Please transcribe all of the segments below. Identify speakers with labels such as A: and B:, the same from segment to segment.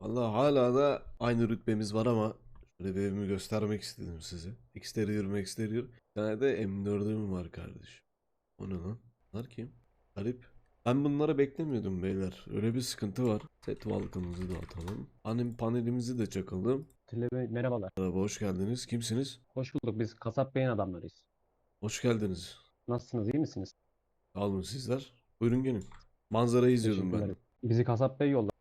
A: Vallahi hala da aynı rütbemiz var ama şöyle bir evimi göstermek istedim size. Exterior exterior. Bir tane de M4'üm var kardeşim. O ne lan? Bunlar kim? Garip. Ben bunları beklemiyordum beyler. Öyle bir sıkıntı var. Set valkımızı da atalım. Anim panelimizi de çakalım.
B: Atilla Bey merhabalar.
A: Merhaba hoş geldiniz. Kimsiniz?
B: Hoş bulduk. Biz Kasap Bey'in adamlarıyız.
A: Hoş geldiniz.
B: Nasılsınız? iyi misiniz?
A: Sağ olun sizler. Buyurun gelin. Manzarayı izliyordum ben.
B: Teşekkürler. Bizi Kasap Bey yolladı.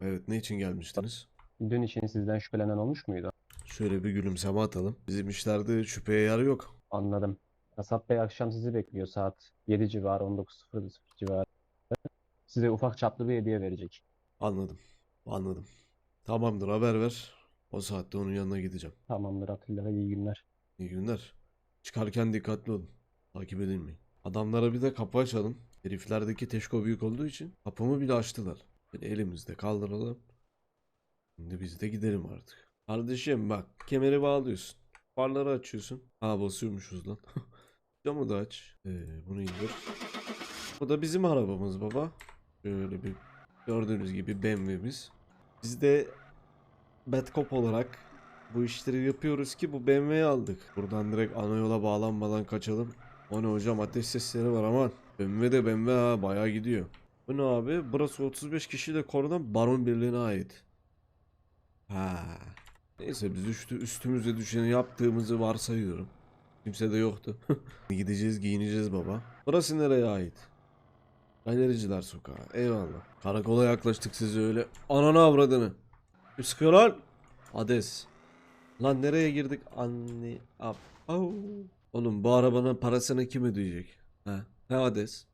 A: Evet ne için gelmiştiniz?
B: Dün için sizden şüphelenen olmuş muydu?
A: Şöyle bir gülümseme atalım. Bizim işlerde şüpheye yer yok.
B: Anladım. Kasap Bey akşam sizi bekliyor. Saat 7 civarı, 19.00 civarı. Size ufak çaplı bir hediye verecek.
A: Anladım. Anladım. Tamamdır haber ver. O saatte onun yanına gideceğim.
B: Tamamdır Atilla iyi günler.
A: İyi günler. Çıkarken dikkatli olun. Takip edilmeyin. Adamlara bir de kapı açalım. Heriflerdeki teşko büyük olduğu için kapımı bile açtılar. Böyle elimizde kaldıralım. Şimdi biz de gidelim artık. Kardeşim bak kemeri bağlıyorsun. Farları açıyorsun. Ha basıyormuşuz lan. Camı da aç. Ee, bunu indir. Bu da bizim arabamız baba. Şöyle bir gördüğünüz gibi BMW'miz. Biz de Badcop olarak bu işleri yapıyoruz ki bu BMW'yi aldık. Buradan direkt ana yola bağlanmadan kaçalım. O ne hocam ateş sesleri var aman. BMW de BMW ha bayağı gidiyor. Bu ne abi? Burası 35 kişiyle korunan Baron Birliği'ne ait. Ha. Neyse biz üstü, üstümüze düşeni yaptığımızı varsayıyorum. Kimse de yoktu. Gideceğiz giyineceğiz baba. Burası nereye ait? Galericiler sokağı. Eyvallah. Karakola yaklaştık size öyle. Ananı avradını. Bir sıkıyor lan. Hades. Lan nereye girdik? Anne. Au. Oğlum bu arabanın parasını kim ödeyecek? Ha? Ha Hades.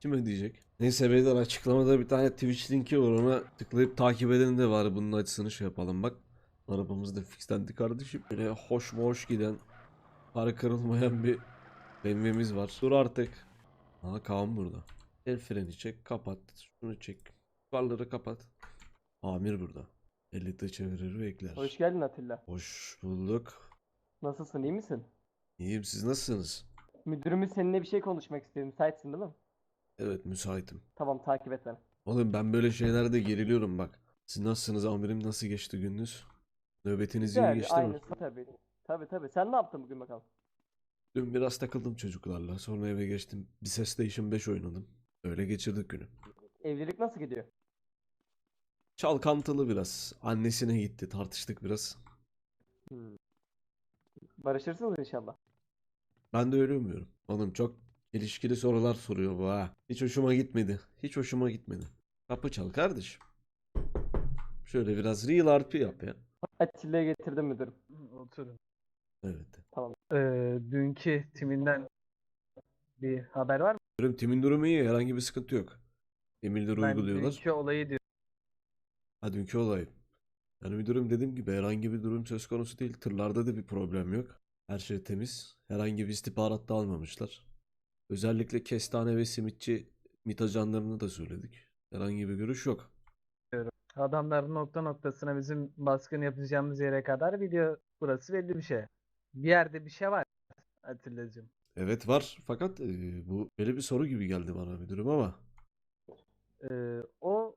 A: Kim ödeyecek? Neyse beyler açıklamada bir tane Twitch linki var ona tıklayıp takip edenin de var. Bunun açısını şey yapalım bak. Arabamız da fixlendi kardeşim. Böyle hoş mu hoş giden para kırılmayan bir BMW'miz var. Dur artık. Aa Kaan burada. El freni çek kapat. Şunu çek. Farları kapat. Amir burada. Elite çevirir ve ekler.
C: Hoş geldin Atilla.
A: Hoş bulduk.
C: Nasılsın, iyi misin?
A: İyiyim siz nasılsınız?
C: Müdürümüz seninle bir şey konuşmak istiyor. Müsaitsin değil mi?
A: Evet müsaitim.
C: Tamam, takip et beni.
A: Oğlum ben böyle şeylerde geriliyorum bak. Siz nasılsınız amirim nasıl geçti gününüz? Nöbetiniz iyi
C: Güzel,
A: geçti mi?
C: aynısı tabii. Tabii tabii. Sen ne yaptın bugün bakalım?
A: Dün biraz takıldım çocuklarla. Sonra eve geçtim. Bir Station 5 oynadım. Öyle geçirdik günü.
C: Evlilik nasıl gidiyor?
A: Çalkantılı biraz. Annesine gitti. Tartıştık biraz.
C: Hmm. Barışırsınız inşallah.
A: Ben de öyle umuyorum. Oğlum çok ilişkili sorular soruyor bu ha. Hiç hoşuma gitmedi. Hiç hoşuma gitmedi. Kapı çal kardeşim. Şöyle biraz real RP yap ya.
C: Atilla'ya getirdim müdürüm.
D: Oturun.
A: Evet.
D: Ee, dünkü timinden bir haber var mı?
A: Benim timin durumu iyi. Herhangi bir sıkıntı yok. Emirleri
D: Ben
A: uyguluyorlar.
D: dünkü olayı diyorum.
A: Ha dünkü olay. Yani müdürüm dediğim gibi herhangi bir durum söz konusu değil. Tırlarda da bir problem yok. Her şey temiz. Herhangi bir istihbarat da almamışlar. Özellikle kestane ve simitçi MİT ajanlarını da söyledik. Herhangi bir görüş yok.
D: Adamlar nokta noktasına bizim baskın yapacağımız yere kadar biliyor. Burası belli bir şey. Bir yerde bir şey var Atilla'cığım.
A: Evet var fakat e, bu böyle bir soru gibi geldi bana müdürüm ama.
D: Ee, o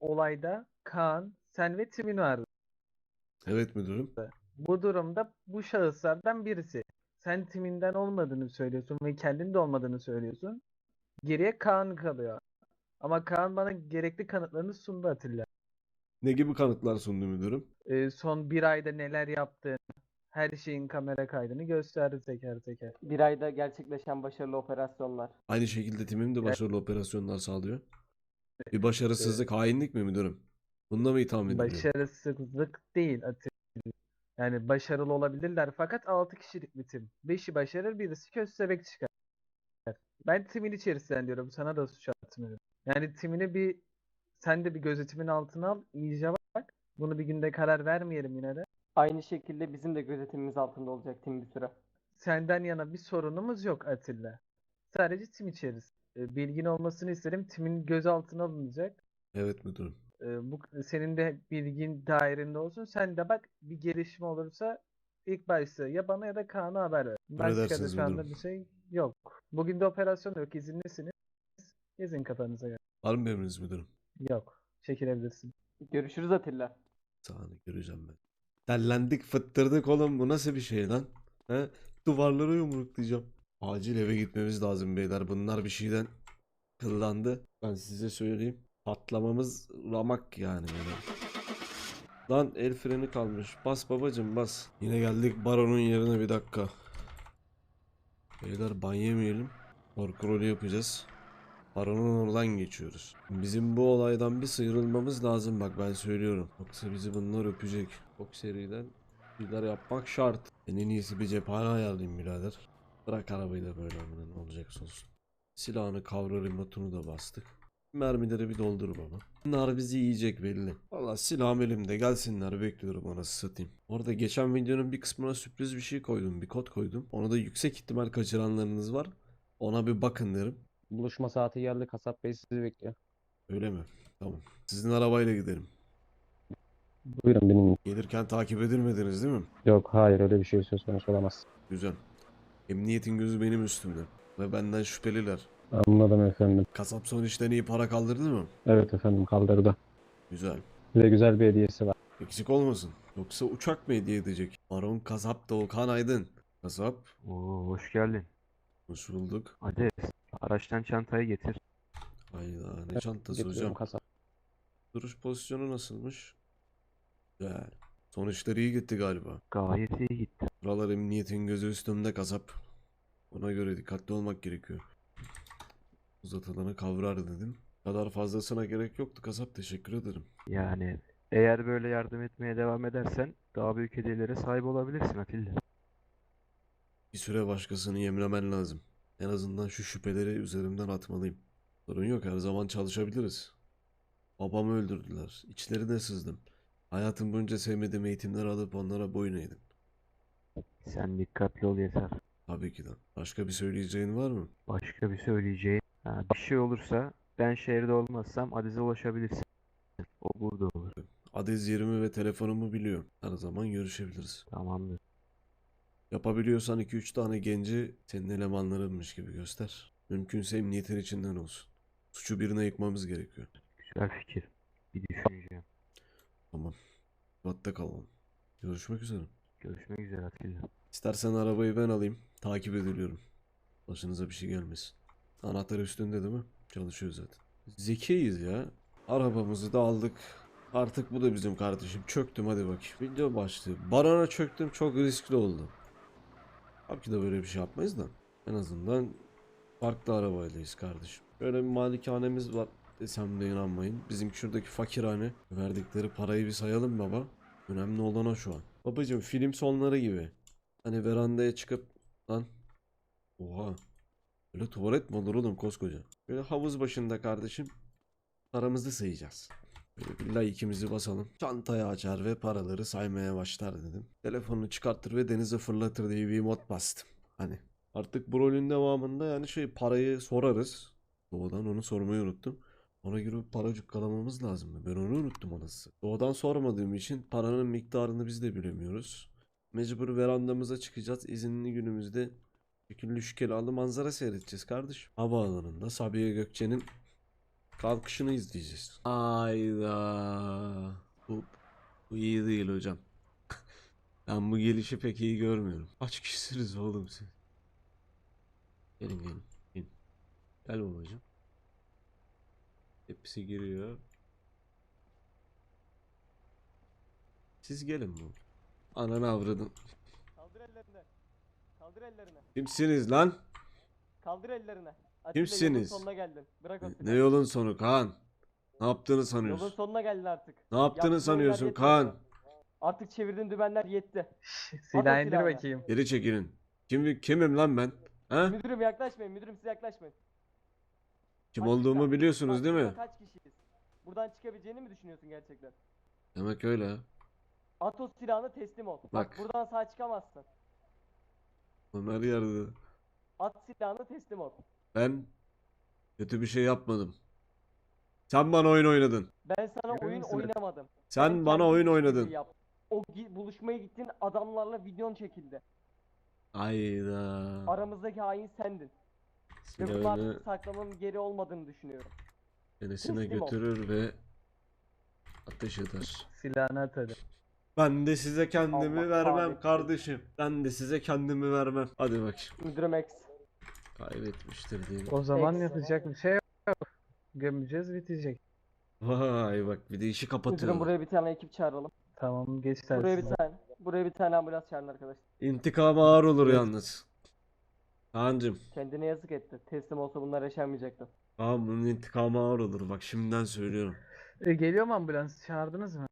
D: olayda Kaan, sen ve timin vardı.
A: Evet müdürüm.
D: Bu durumda bu şahıslardan birisi. Sen timinden olmadığını söylüyorsun ve kendin de olmadığını söylüyorsun. Geriye Kaan kalıyor. Ama Kaan bana gerekli kanıtlarını sundu Atilla.
A: Ne gibi kanıtlar sundu müdürüm?
D: Ee, son bir ayda neler yaptığını, her şeyin kamera kaydını gösterdi teker teker.
C: Bir ayda gerçekleşen başarılı operasyonlar.
A: Aynı şekilde timim de başarılı operasyonlar sağlıyor. Bir başarısızlık, hainlik mi müdürüm? Bunda mı itham ediliyor?
D: Başarısızlık değil Atilla. Yani başarılı olabilirler fakat 6 kişilik bir tim. 5'i başarır birisi köstebek çıkar. Ben timin içerisinden diyorum sana da suç atmıyorum. Yani timini bir sen de bir gözetimin altına al iyice bak. Bunu bir günde karar vermeyelim yine de.
C: Aynı şekilde bizim de gözetimimiz altında olacak tim bir süre.
D: Senden yana bir sorunumuz yok Atilla. Sadece tim içerisinde. Bilgin olmasını isterim. Timin gözaltına alınacak.
A: Evet müdürüm.
D: E, bu senin de bilgin dairinde olsun. Sen de bak bir gelişme olursa ilk başta ya bana ya da Kaan'a haber ver. Başka şu anda
A: müdürüm.
D: bir şey yok. Bugün de operasyon yok. izinlisiniz. Gezin kafanıza göre.
A: Var mı emriniz müdürüm?
D: Yok. Çekilebilirsin.
C: Görüşürüz Atilla.
A: Sağını göreceğim ben. Dellendik fıttırdık oğlum bu nasıl bir şey lan? He? Duvarlara yumruklayacağım. Acil eve gitmemiz lazım beyler. Bunlar bir şeyden kıllandı. Ben size söyleyeyim. Patlamamız ramak yani böyle. Lan el freni kalmış. Bas babacım bas. Yine geldik baronun yerine bir dakika. Beyler ban yemeyelim. Parkur yapacağız. Baronun oradan geçiyoruz. Bizim bu olaydan bir sıyrılmamız lazım bak ben söylüyorum. Yoksa bizi bunlar öpecek. Çok seriden şeyler yapmak şart. En iyisi bir cephane ayarlayayım birader. Bırak arabayı da böyle ne olacaksa olsun. Silahını kavra remote'unu da bastık. Mermileri bir doldur baba. Bunlar bizi yiyecek belli. Valla silahım elimde gelsinler bekliyorum anası satayım. Orada geçen videonun bir kısmına sürpriz bir şey koydum. Bir kod koydum. Onu da yüksek ihtimal kaçıranlarınız var. Ona bir bakın derim.
B: Buluşma saati geldi. Kasap Bey sizi bekliyor.
A: Öyle mi? Tamam. Sizin arabayla gidelim.
B: Buyurun benim.
A: Gelirken takip edilmediniz değil mi?
B: Yok hayır öyle bir şey söz konusu olamaz.
A: Güzel. Emniyetin gözü benim üstümde. Ve benden şüpheliler.
B: Anladım efendim.
A: Kasap son işten iyi para kaldırdı mı?
B: Evet efendim kaldırdı.
A: Güzel.
B: Size güzel bir hediyesi var.
A: Eksik olmasın. Yoksa uçak mı hediye edecek? Baron Kasap Doğukan Aydın. Kasap.
E: Oo, hoş geldin.
A: Hoş bulduk.
E: Hadi araçtan çantayı getir.
A: Hayda ne çantası
B: Getiriyorum
A: hocam.
B: kasap.
A: Duruş pozisyonu nasılmış? Güzel. Son işler iyi gitti galiba.
E: Gayet iyi gitti.
A: Buralar emniyetin gözü üstümde kasap. Ona göre dikkatli olmak gerekiyor. Uzatılana kavrar dedim. Bu kadar fazlasına gerek yoktu kasap teşekkür ederim.
E: Yani eğer böyle yardım etmeye devam edersen daha büyük hediyelere sahip olabilirsin Atilla.
A: Bir süre başkasını yemlemen lazım. En azından şu şüpheleri üzerimden atmalıyım. Sorun yok her zaman çalışabiliriz. Babamı öldürdüler. İçlerine sızdım. Hayatım boyunca sevmediğim eğitimler alıp onlara boyun eğdim.
E: Sen dikkatli ol yeter.
A: Tabii ki de. Başka bir söyleyeceğin var mı?
E: Başka bir söyleyeceğim. Ha, bir şey olursa ben şehirde olmazsam Adiz'e ulaşabilirsin. O burada olur.
A: Adres yerimi ve telefonumu biliyor. Her zaman görüşebiliriz.
E: Tamamdır.
A: Yapabiliyorsan 2-3 tane genci senin elemanlarınmış gibi göster. Mümkünse emniyetin içinden olsun. Suçu birine yıkmamız gerekiyor.
E: Güzel fikir. Bir düşüneceğim.
A: Tamam. Batta kalalım. Görüşmek üzere.
E: Görüşmek üzere Atilla.
A: İstersen arabayı ben alayım. Takip ediliyorum. Başınıza bir şey gelmesin. Anahtar üstünde değil mi? Çalışıyor zaten. Zekiyiz ya. Arabamızı da aldık. Artık bu da bizim kardeşim. Çöktüm hadi bak. Video başlığı. Barona çöktüm çok riskli oldu. Tabii ki de böyle bir şey yapmayız da. En azından farklı arabaydayız kardeşim. Böyle bir malikanemiz var desem de inanmayın. Bizimki şuradaki fakirhane. Verdikleri parayı bir sayalım baba. Önemli olan o şu an. Babacım film sonları gibi. Hani verandaya çıkıp lan oha böyle tuvalet mi olur oğlum koskoca. Böyle havuz başında kardeşim paramızı sayacağız. Böyle bir ikimizi basalım. Çantayı açar ve paraları saymaya başlar dedim. Telefonunu çıkartır ve denize fırlatır diye bir mod bastım. Hani artık bu rolün devamında yani şey parayı sorarız. Doğudan onu sormayı unuttum. Ona göre bir para cukkalamamız lazım. Ben onu unuttum anası. Doğudan sormadığım için paranın miktarını biz de bilemiyoruz. Mecbur verandamıza çıkacağız. İzinli günümüzde şekilli şükelalı manzara seyredeceğiz kardeşim. Havaalanında Sabiha Gökçe'nin kalkışını izleyeceğiz. Ayda. Bu, bu iyi değil hocam. ben bu gelişi pek iyi görmüyorum. Kaç kişisiniz oğlum siz? Gelin gelin. Gelin. Gel babacığım. Hepsi giriyor. Siz gelin bu. Ananı avradın.
C: Kaldır ellerini. Kaldır ellerini.
A: Kimsiniz lan?
C: Kaldır ellerini. Atilla,
A: Kimsiniz?
C: Yolun sonuna geldin. Bırak
A: Ne,
C: Atilla.
A: ne yolun sonu Kaan? Ne yaptığını
C: Yolun
A: sanıyorsun?
C: sonuna geldin artık.
A: Ne yaptığını
C: Yaptığın
A: sanıyorsun
C: oyunlar
A: Kaan?
C: Artık çevirdiğin dümenler yetti.
D: Silah indir
C: silahını.
D: bakayım.
A: Geri çekilin. Kim, kimim lan ben? Ha?
C: Müdürüm yaklaşmayın. Müdürüm siz yaklaşmayın.
A: Kim
C: Açıkta.
A: olduğumu biliyorsunuz
C: Bak,
A: değil mi?
C: Kaç kişiyiz? Buradan çıkabileceğini mi düşünüyorsun gerçekten?
A: Demek öyle.
C: At o silahını teslim ol. Bak,
A: Bak.
C: buradan sağ çıkamazsın.
A: Onlar yerde.
C: At silahını teslim ol.
A: Ben kötü bir şey yapmadım. Sen bana oyun oynadın.
C: Ben sana
D: Görüyor
C: oyun
D: musun?
C: oynamadım.
A: Sen bana
C: kendin
A: oyun
C: işbirliği
A: oynadın.
C: yap. O gi- buluşmaya gittiğin adamlarla videon çekildi.
A: Ayda.
C: Aramızdaki hain sendin. Ve
A: Silahını
C: artık saklamanın geri olmadığını düşünüyorum.
A: çenesine
C: teslim ol.
A: götürür ve Ateş eder.
D: Silahını at hadi.
A: Ben de size kendimi
C: Allah
A: vermem
C: kahretsin.
A: kardeşim. Ben de size kendimi vermem. Hadi bakayım.
C: Müdürüm X.
A: Kaybetmiştir diyelim.
D: O zaman
C: Eksi.
D: yapacak bir şey yok. Gömeceğiz bitecek.
A: Vay bak bir de işi
C: Müdürüm
A: kapatıyor.
C: buraya bir tane ekip çağıralım.
D: Tamam geç
C: Buraya bir tane. Buraya bir tane ambulans çağırın arkadaşlar.
A: İntikam ağır olur
D: Evet.
A: yalnız. Kaan'cım.
C: Kendine yazık etti. Teslim olsa bunlar yaşanmayacaktı.
A: Kaan bunun intikamı ağır olur. Bak şimdiden söylüyorum.
D: E, geliyor mu ambulans? Çağırdınız mı?